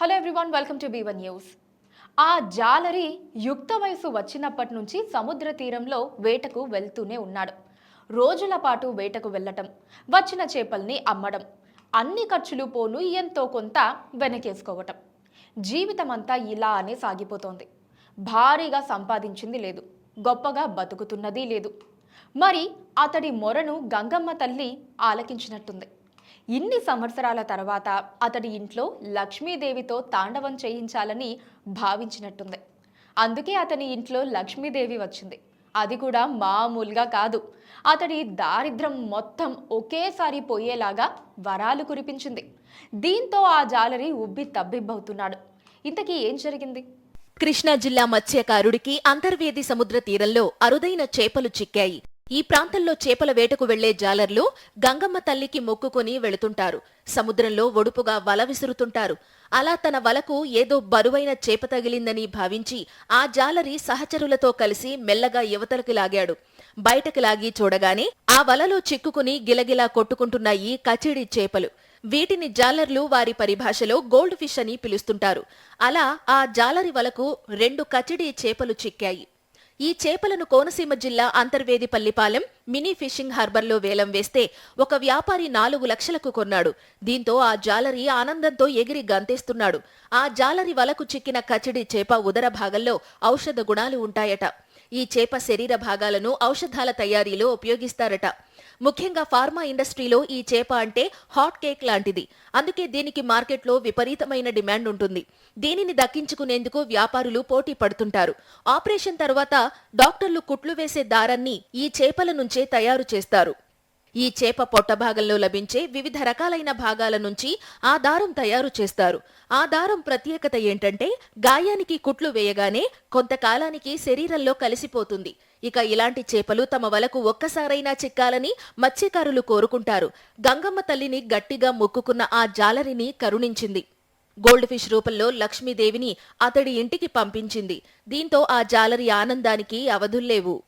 Hello everyone welcome to B one news ఆ జాలరి యుక్త వయసు వచ్చినప్పటి నుంచి సముద్ర తీరంలో వేటకు వెళ్తూనే ఉన్నాడు. రోజుల పాటు వేటకు వెళ్ళటం వచ్చిన చేపల్ని అమ్మడం అన్ని ఖర్చులు పోను ఎంతో కొంత వెనకేసుకోవటం. జీవితం అంతా ఇలానే సాగిపోతోంది. భారీగా సంపాదించింది లేదు గొప్పగా బతుకుతున్నది లేదు. మరి అతడి మొరను గంగమ్మ తల్లి ఆలకించినట్టుంది. ఇన్ని సంవత్సరాల తర్వాత అతడి ఇంట్లో లక్ష్మీదేవితో తాండవం చేయించాలని భావించినట్టుంది. అందుకే అతని ఇంట్లో లక్ష్మీదేవి వచ్చింది. అది కూడా మామూలుగా కాదు. అతడి దారిద్రం మొత్తం ఒకేసారి పోయేలాగా వరాలు కురిపించింది. దీంతో ఆ జాలరి ఉబ్బి తబ్బిబ్బవుతున్నాడు. ఇంతకీ ఏం జరిగింది? కృష్ణా జిల్లా మత్స్యకారుడికి అంతర్వేది సముద్ర తీరంలో అరుదైన చేపలు చిక్కాయి. ఈ ప్రాంతంలో చేపల వేటకు వెళ్ళే జాలర్లు గంగమ్మ తల్లికి మొక్కుకొని వెళుతుంటారు. సముద్రంలో ఒడుపుగా వల విసురుతుంటారు. అలా తన వలకు ఏదో బరువైన చేప తగిలిందని భావించి ఆ జాలరి సహచరులతో కలిసి మెల్లగా యువతలకి లాగాడు. బయటకి లాగి చూడగానే ఆ వలలో చిక్కుకుని గిలగిలా కొట్టుకుంటున్నాయి కచిడి చేపలు. వీటిని జాలర్లు వారి పరిభాషలో గోల్డ్ ఫిష్ అని పిలుస్తుంటారు. అలా ఆ జాలరి వలకు రెండు కచిడి చేపలు చిక్కాయి. ఈ చేపలను కోనసీమ జిల్లా అంతర్వేదిపల్లిపాలెం మినీ ఫిషింగ్ హార్బర్లో వేలం వేస్తే ఒక వ్యాపారి నాలుగు లక్షలకు కొన్నాడు. దీంతో ఆ జాలరి ఆనందంతో ఎగిరి గంతేస్తున్నాడు. ఆ జాలరి వలకు చిక్కిన కచిడి చేప ఉదర భాగంలో ఔషధ గుణాలు ఉంటాయట. ఈ చేప శరీర భాగాలను ఔషధాల తయారీలో ఉపయోగిస్తారట. ముఖ్యంగా ఫార్మా ఇండస్ట్రీలో ఈ చేప అంటే హాట్ కేక్ లాంటిది. అందుకే దీనికి మార్కెట్లో విపరీతమైన డిమాండ్ ఉంటుంది. దీనిని దక్కించుకునేందుకు వ్యాపారులు పోటీ పడుతుంటారు. ఆపరేషన్ తర్వాత డాక్టర్లు కుట్లు వేసే దారాన్ని ఈ చేపల నుంచే తయారు చేస్తారు. ఈ చేప పొట్ట భాగంలో లభించే వివిధ రకాలైన భాగాల నుంచి ఆ దారం తయారు చేస్తారు. ఆ దారం ప్రత్యేకత ఏంటంటే గాయానికి కుట్లు వేయగానే కొంతకాలానికి శరీరంలో కలిసిపోతుంది. ఇక ఇలాంటి చేపలు తమ వలకు ఒక్కసారైనా చిక్కాలని మత్స్యకారులు కోరుకుంటారు. గంగమ్మ తల్లిని గట్టిగా మొక్కుకున్న ఆ జాలరిని కరుణించింది. గోల్డ్ ఫిష్ రూపంలో లక్ష్మీదేవిని అతడి ఇంటికి పంపించింది. దీంతో ఆ జాలరి ఆనందానికి అవధుల్లేవు.